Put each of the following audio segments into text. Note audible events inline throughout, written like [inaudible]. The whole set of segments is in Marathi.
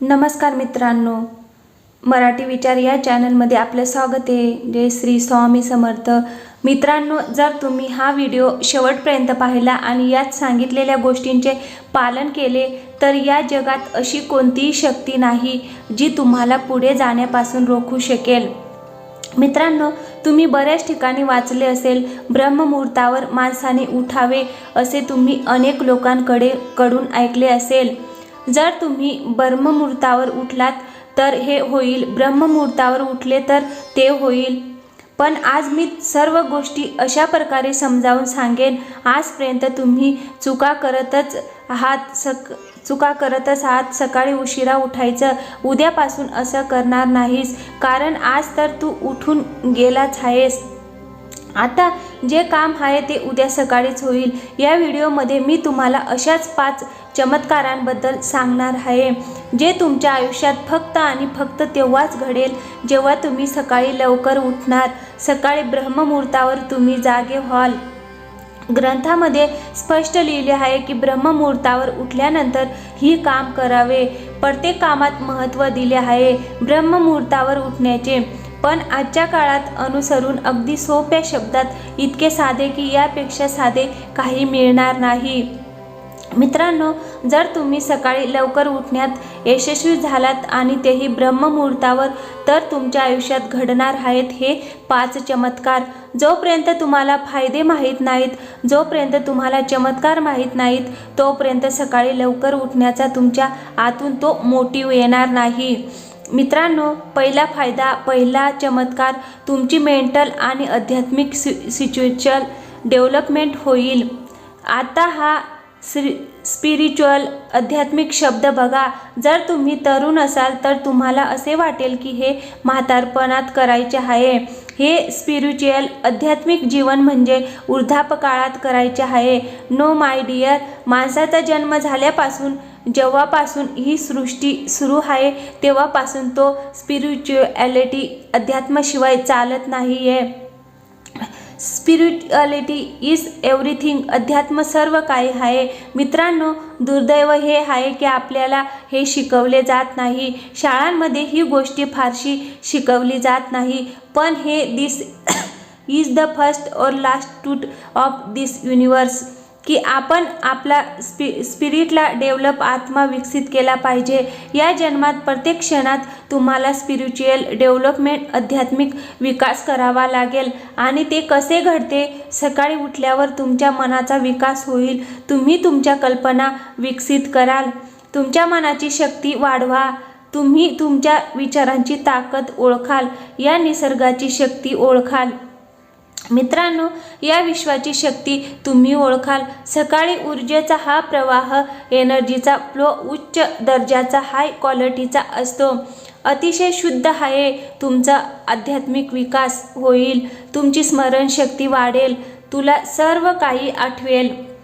नमस्कार मित्रांनो. मराठी विचार या चॅनलमध्ये आपलं स्वागत आहे. जय श्री स्वामी समर्थ. मित्रांनो जर तुम्ही हा व्हिडिओ शेवटपर्यंत पाहिला आणि यात सांगितलेल्या गोष्टींचे पालन केले तर या जगात अशी कोणतीही शक्ती नाही जी तुम्हाला पुढे जाण्यापासून रोखू शकेल. मित्रांनो तुम्ही बऱ्याच ठिकाणी वाचले असेल ब्रह्ममुहूर्तावर माणसाने उठावे असे तुम्ही अनेक लोकांकडे कडून ऐकले असेल. जर तुम्ही ब्रह्ममुहूर्तावर उठलात तर हे होईल. ब्रह्ममुहूर्तावर उठले तर ते होईल. पण आज मी सर्व गोष्टी अशा प्रकारे समजावून सांगेन. आजपर्यंत तुम्ही चुका करतच आहात सक चुका करतच आहात. सकाळी उशिरा उठायचं उद्यापासून असं करणार नाहीस. कारण आज तर तू उठून गेलाच आहेस. आता जे काम आहे ते उद्या सकाळीच होईल. या व्हिडिओमध्ये मी तुम्हाला अशाच पाच चमत्कारांबद्दल सांगणार आहे जे तुमच्या आयुष्यात फक्त आणि फक्त तेव्हाच घडेल जेव्हा तुम्ही सकाळी लवकर उठणार. सकाळी ब्रह्ममुहूर्तावर तुम्ही जागे व्हाल. ग्रंथामध्ये स्पष्ट लिहिले आहे की ब्रह्ममुहूर्तावर उठल्यानंतर ही काम करावे. प्रत्येक कामात महत्त्व दिले आहे. ब्रह्ममुहूर्तावर उठण्याचे पण आजच्या काळात अनुसरून अगदी सोप्या शब्दात इतके साधे की यापेक्षा साधे काही मिळणार नाही. मित्रांनो जर तुम्ही सकाळी लवकर उठण्यात यशस्वी झालात आणि तेही ब्रह्ममुहूर्तावर तर तुमच्या आयुष्यात घडणार आहेत हे पाच चमत्कार. जोपर्यंत तुम्हाला फायदे माहीत नाहीत जोपर्यंत तुम्हाला चमत्कार माहीत नाहीत तोपर्यंत सकाळी लवकर उठण्याचा तुमच्या आतून तो मोटिव येणार नाही. मित्रांनो पहिला फायदा पहिला चमत्कार तुमची मेंटल आणि आध्यात्मिक सि सिच्युएशन डेव्हलपमेंट होईल. आता हा स्रि स्पिरिच्युअल आध्यात्मिक शब्द बघा. जर तुम्ही तरुण असाल तर तुम्हाला असे वाटेल की हे म्हातारपणात करायचे आहे. हे स्पिरिच्युअल आध्यात्मिक जीवन म्हणजे वृद्धापकाळात करायचे आहे. नो माय डिअर माणसाचा जन्म झाल्यापासून जेव्हापासून ही सृष्टी सुरू आहे तेव्हापासून तो स्पिरिच्युॲलिटी अध्यात्माशिवाय चालत नाही आहे स्पिरिच्युअलिटी इज एव्हरीथिंग अध्यात्म सर्व काही आहे. मित्रांनो दुर्दैव हे आहे की आपल्याला हे शिकवले जात नाही. शाळांमध्ये ही गोष्टी फारशी शिकवली जात नाही. पण हे दिस इज द फर्स्ट और लास्ट टूट ऑफ दिस युनिवर्स की आपण आपला स्पि स्पिरिटला डेव्हलप आत्मा विकसित केला पाहिजे. या जन्मात प्रत्येक क्षणात तुम्हाला स्पिरिच्युअल डेव्हलपमेंट आध्यात्मिक विकास करावा लागेल. आणि ते कसे घडते? सकाळी उठल्यावर तुमच्या मनाचा विकास होईल. तुम्ही तुमच्या कल्पना विकसित कराल. तुमच्या मनाची शक्ती वाढवा. तुम्ही तुमच्या विचारांची ताकद ओळखाल. या निसर्गाची शक्ती ओळखाल. मित्रांनो या विश्वाची शक्ती तुम्ही ओळखाल. सकाळी ऊर्जेचा हा प्रवाह एनर्जीचा फ्लो उच्च दर्जाचा हाय क्वालिटीचा असतो. अतिशय शुद्ध आहे. तुमचा आध्यात्मिक विकास होईल. तुमची स्मरणशक्ती वाढेल. तुला सर्व काही आठवेल.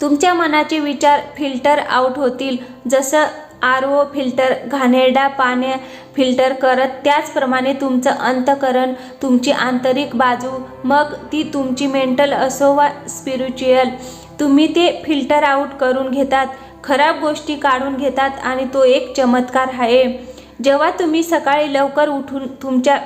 तुमच्या मनाचे विचार फिल्टर आउट होतील. जसं आर ओ फिल्टर घाणेरडा पाण्या फिल्टर करत त्याचप्रमाणे तुमचं अंतकरण तुमची आंतरिक बाजू मग ती तुमची मेंटल असो वा स्पिरिच्युअल. तुम्ही ते फिल्टर आउट करून घेतात खराब गोष्टी काढून घेतात आणि तो एक चमत्कार आहे. जेव्हा तुम्ही सकाळी लवकर उठून तुमच्या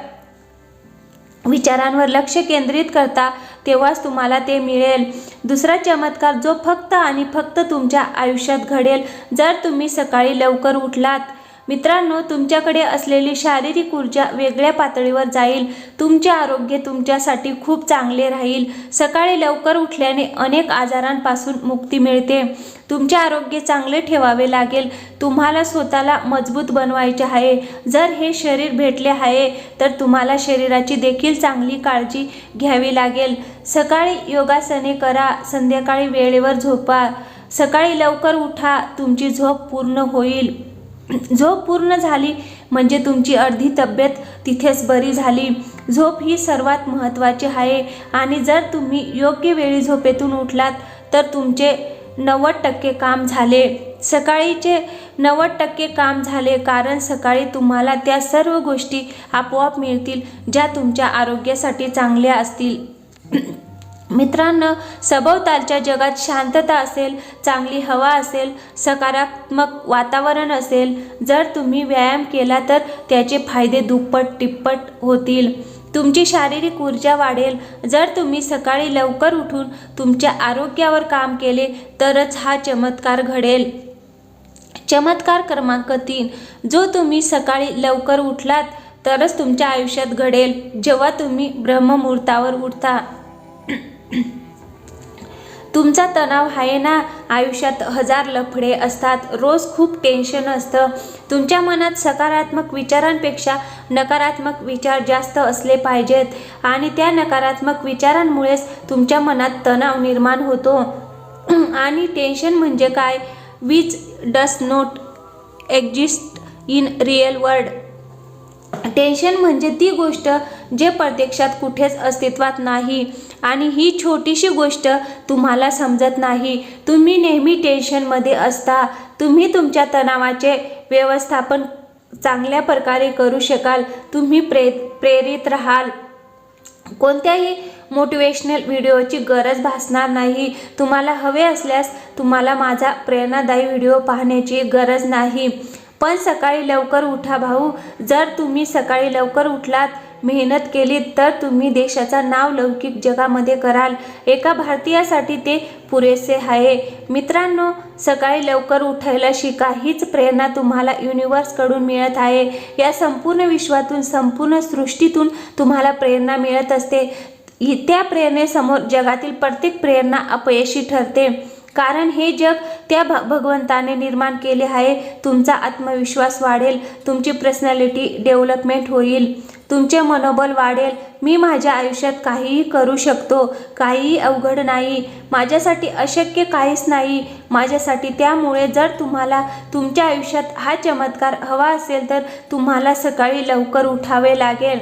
विचारांवर लक्ष केंद्रित करता तेव्हाच तुम्हाला ते मिळेल. दुसरा चमत्कार जो फक्त आणि फक्त तुमच्या आयुष्यात घडेल. जर तुम्ही सकाळी लवकर उठलात मित्रांनो तुमच्याकडे असलेली शारीरिक ऊर्जा वेगळ्या पातळीवर जाईल. तुमचे आरोग्य तुमच्यासाठी खूप चांगले राहील. सकाळी लवकर उठल्याने अनेक आजारांपासून मुक्ती मिळते. तुमचे आरोग्य चांगले ठेवावे लागेल. तुम्हाला स्वतःला मजबूत बनवायचे आहे. जर हे शरीर भेटले आहे तर तुम्हाला शरीराची देखील चांगली काळजी घ्यावी लागेल. सकाळी योगासने करा संध्याकाळी वेळेवर झोपा. सकाळी लवकर उठा तुमची झोप पूर्ण होईल. [clears throat] झोप पूर्ण झाली म्हणजे तुमची अर्धी तब्येत तिथेच बरी झाली. झोप ही सर्वात महत्त्वाची आहे. आणि जर तुम्ही योग्य वेळी झोपेतून उठलात तर तुमचे नव्वद टक्के काम झाले. सकाळीचे नव्वद टक्के काम झाले कारण सकाळी तुम्हाला त्या सर्व गोष्टी आपोआप मिळतील ज्या तुमच्या आरोग्यासाठी चांगल्या असतील. [clears throat] मित्रांनो सभोवतालच्या जगात शांतता असेल चांगली हवा असेल सकारात्मक वातावरण असेल जर तुम्ही व्यायाम केला तर त्याचे फायदे दुप्पट तिप्पट होतील. तुमची शारीरिक ऊर्जा वाढेल. जर तुम्ही सकाळी लवकर उठून तुमच्या आरोग्यावर काम केले तरच हा चमत्कार घडेल. चमत्कार क्रमांक तीन. जो तुम्ही सकाळी लवकर उठलात तरच तुमच्या आयुष्यात घडेल. जेव्हा तुम्ही ब्रह्ममुहूर्तावर उठता. तुमचा तणाव आहे ना? आयुष्यात हजार लफडे असतात. रोज खूप टेन्शन असतं. तुमच्या मनात सकारात्मक विचारांपेक्षा नकारात्मक विचार जास्त असले पाहिजेत आणि त्या नकारात्मक विचारांमुळेच तुमच्या मनात तणाव निर्माण होतो. [clears throat] आणि टेन्शन म्हणजे काय? Which does not exist in real world tension म्हणजे ती गोष्ट जे प्रत्यक्षात कुठेच अस्तित्वात नाही. आणि ही छोटीशी गोष्ट तुम्हाला समजत नाही. तुम्ही नेहमी टेन्शनमध्ये असता. तुम्ही तुमच्या तणावाचे व्यवस्थापन चांगल्या प्रकारे करू शकाल. तुम्ही प्रे प्रेरित राहाल. कोणत्याही मोटिवेशनल व्हिडिओची गरज भासणार नाही. तुम्हाला हवे असल्यास तुम्हाला माझा प्रेरणादायी व्हिडिओ पाहण्याची गरज नाही. पण सकाळी लवकर उठा भाऊ. जर तुम्ही सकाळी लवकर उठलात मेहनत केलीत तर तुम्ही देशाचा नाव लौकिक जगामध्ये कराल. एका भारतीयासाठी ते पुरेसे आहे. मित्रांनो सकाळी लवकर उठायला शिका हीच प्रेरणा तुम्हाला युनिवर्सकडून मिळत आहे. या संपूर्ण विश्वातून संपूर्ण सृष्टीतून तुम्हाला प्रेरणा मिळत असते. त्या प्रेरणेसमोर जगातील प्रत्येक प्रेरणा अपयशी ठरते. कारण हे जग त्या भ भगवंताने निर्माण केले आहे. तुमचा आत्मविश्वास वाढेल. तुमची पर्सनॅलिटी डेव्हलपमेंट होईल. तुमचे मनोबल वाढेल. मी माझ्या आयुष्यात काहीही करू शकतो. काहीही अवघड नाही. माझ्यासाठी अशक्य काहीच नाही. माझ्यासाठी त्यामुळे जर तुम्हाला तुमच्या आयुष्यात हा चमत्कार हवा असेल तर तुम्हाला सकाळी लवकर उठावे लागेल.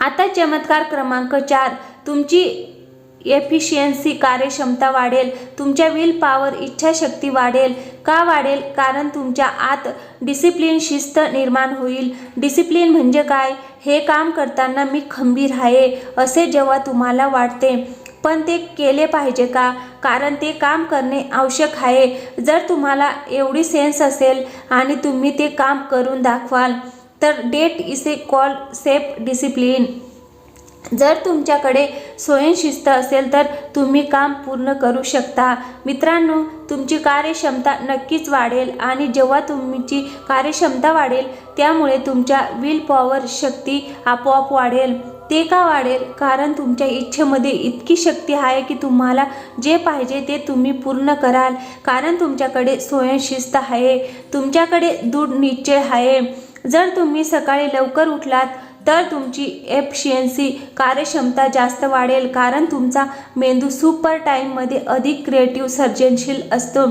आता चमत्कार क्रमांक चार. तुमची एफिशियन्सी कार्यक्षमता वाढेल तुमच्या विल पॉवर इच्छाशक्ती वाढेल. का वाढेल? कारण तुमच्या आत डिसिप्लिन शिस्त निर्माण होईल. डिसिप्लिन म्हणजे काय? हे काम करताना मी खंबीर आहे असे जेव्हा तुम्हाला वाटते. पण ते केले पाहिजे का? कारण ते काम करणे आवश्यक आहे. जर तुम्हाला एवढी सेन्स असेल आणि तुम्ही ते काम करून दाखवाल तर that is a call self discipline. जर तुमच्याकडे स्वयंशिस्त असेल तर तुम्ही काम पूर्ण करू शकता. मित्रांनो तुमची कार्यक्षमता नक्कीच वाढेल आणि जेव्हा तुमची कार्यक्षमता वाढेल त्यामुळे तुमच्या विल पॉवर शक्ती आपोआप वाढेल. ते का वाढेल? कारण तुमच्या इच्छेमध्ये इतकी शक्ती आहे की तुम्हाला जे पाहिजे ते तुम्ही पूर्ण कराल. कारण तुमच्याकडे स्वयंशिस्त आहे. तुमच्याकडे दृढ निश्चय आहे. जर तुम्ही सकाळी लवकर उठलात तर तुमची एफिशियन्सी कार्यक्षमता जास्त वाढेल कारण तुमचा मेंदू सुपर टाईममध्ये अधिक क्रिएटिव्ह सर्जनशील असतो.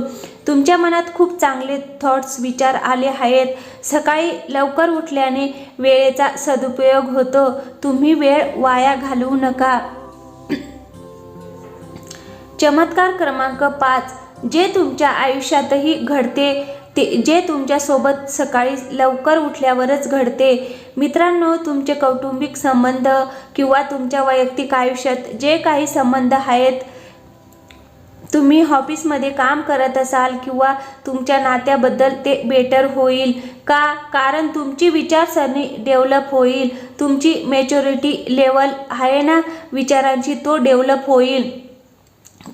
तुमच्या मनात खूप चांगले थॉट्स विचार आले आहेत. सकाळी लवकर उठल्याने वेळेचा सदुपयोग होतो. तुम्ही वेळ वाया घालवू नका. चमत्कार क्रमांक पाच. जे तुमच्या आयुष्यातही घडते ते जे तुमच्यासोबत सकाळी लवकर उठल्यावरच घडते मित्रांनो तुमचे कौटुंबिक संबंध किंवा तुमच्या वैयक्तिक आयुष्यात जे काही संबंध आहेत तुम्ही ऑफिसमध्ये काम करत असाल किंवा तुमच्या नात्याबद्दल ते बेटर होईल का? कारण तुमची विचारसरणी डेव्हलप होईल तुमची मॅच्युरिटी लेवल आहे ना? विचारांची तो डेव्हलप होईल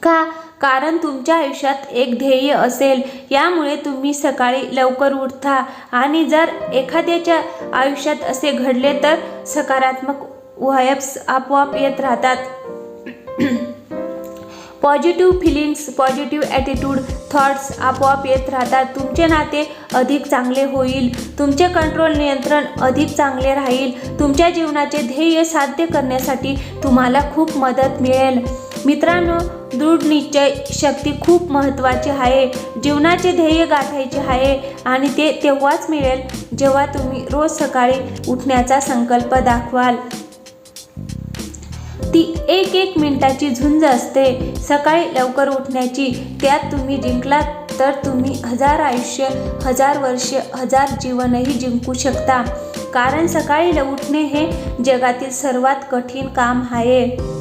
का? कारण तुमच्या आयुष्यात एक ध्येय असेल यामुळे तुम्ही सकाळी लवकर उठता. आणि जर एखाद्याच्या आयुष्यात असे घडले तर सकारात्मक वायब्स आपोआप येत राहतात. Positive feelings positive attitude thoughts आपोआप येत राहतात. तुमचे नाते अधिक चांगले होईल. तुमचे कंट्रोल नियंत्रण अधिक चांगले राहील. तुमच्या जीवनाचे ध्येय साध्य करण्यासाठी तुम्हाला खूप मदत मिळेल. मित्रांनो दृढ निश्चय शक्ती खूप महत्त्वाची आहे. जीवनाचे ध्येय गाठायचे आहे आणि ते तेव्हाच मिळेल जेव्हा तुम्ही रोज सकाळी उठण्याचा संकल्प दाखवाल. ती एक एक मिनिटाची झुंज असते. सकाळी लवकर उठण्याची त्यात तुम्ही जिंकलात तर तुम्ही हजार आयुष्य हजार वर्ष हजार जीवनही जिंकू शकता. कारण सकाळी ल- उठणे हे जगातील सर्वात कठीण काम आहे.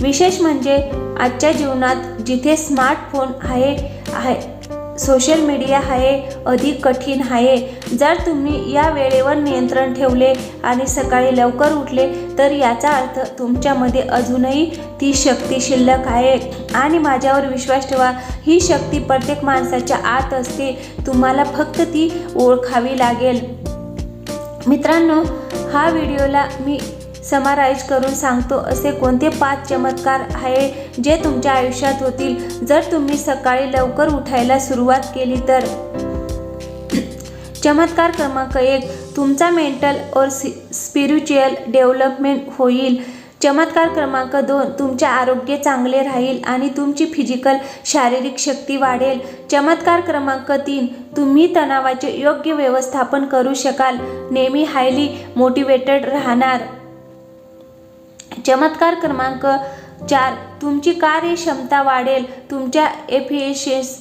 विशेष म्हणजे आजच्या जीवनात जिथे स्मार्टफोन आहे आहे सोशल मीडिया आहे अधिक कठीण आहे. जर तुम्ही या वेळेवर नियंत्रण ठेवले आणि सकाळी लवकर उठले तर याचा अर्थ तुमच्यामध्ये अजूनही ती शक्ती शिल्लक आहे. आणि माझ्यावर विश्वास ठेवा ही शक्ती प्रत्येक माणसाच्या आत असते. तुम्हाला फक्त ती ओळखावी लागेल. मित्रांनो हा व्हिडिओला मी समाराईज करून सांगतो असे कोणते पाच चमत्कार आहे जे तुमच्या आयुष्यात होतील? जर तुम्ही सकाळी लवकर उठायला सुरुवात केली तर? चमत्कार क्रमांक एक तुमचा मेंटल और स्पिरिच्युअल डेव्हलपमेंट होईल. चमत्कार क्रमांक दोन तुमचे आरोग्य चांगले राहील आणि तुमची फिजिकल शारीरिक शक्ती वाढेल. चमत्कार क्रमांक तीन तुम्ही तणावाचे योग्य व्यवस्थापन करू शकाल. नेहमी हायली मोटिवेटेड राहणार. चमत्कार क्रमांक चार तुमची कार्यक्षमता वाढेल तुमच्या एफिशियन्स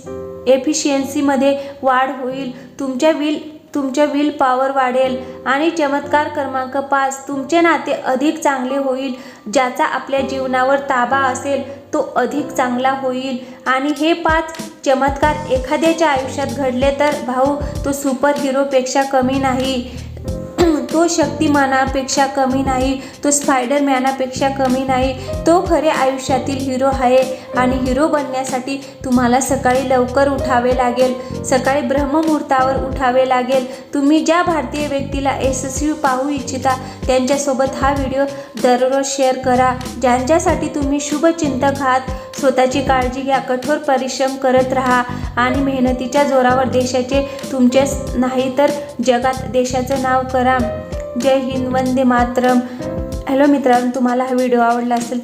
एफिशियन्सीमध्ये वाढ होईल तुमच्या विल तुमच्या विल पॉवर वाढेल. आणि चमत्कार क्रमांक पाच तुमचे नाते अधिक चांगले होईल ज्याचा आपल्या जीवनावर ताबा असेल तो अधिक चांगला होईल. आणि हे पाच चमत्कार एखाद्याच्या आयुष्यात घडले तर भाऊ तो सुपर हिरोपेक्षा कमी नाही. तो शक्तिमानापेक्षा कमी नाही तो स्पायडरमॅनापेक्षा कमी नाही तो खरे आयुष्यातील हिरो आहे आणि हिरो बनण्यासाठी तुम्हाला सकाळी लवकर उठावे लागेल. सकाळी ब्रह्ममुहूर्तावर उठावे लागेल. तुम्ही ज्या भारतीय व्यक्तीला यशस्वी पाहू इच्छिता त्यांच्यासोबत हा व्हिडिओ दररोज शेअर करा. ज्यांच्यासाठी तुम्ही शुभचिंतक आहात स्वतःची काळजी घ्या कठोर परिश्रम करत राहा आणि मेहनतीच्या जोरावर देशाचे तुमचेच नाही तर जगात देशाचं नाव करा. जय हिंद वंदे मातरम. हॅलो मित्रांनो तुम्हाला हा व्हिडिओ आवडला असेल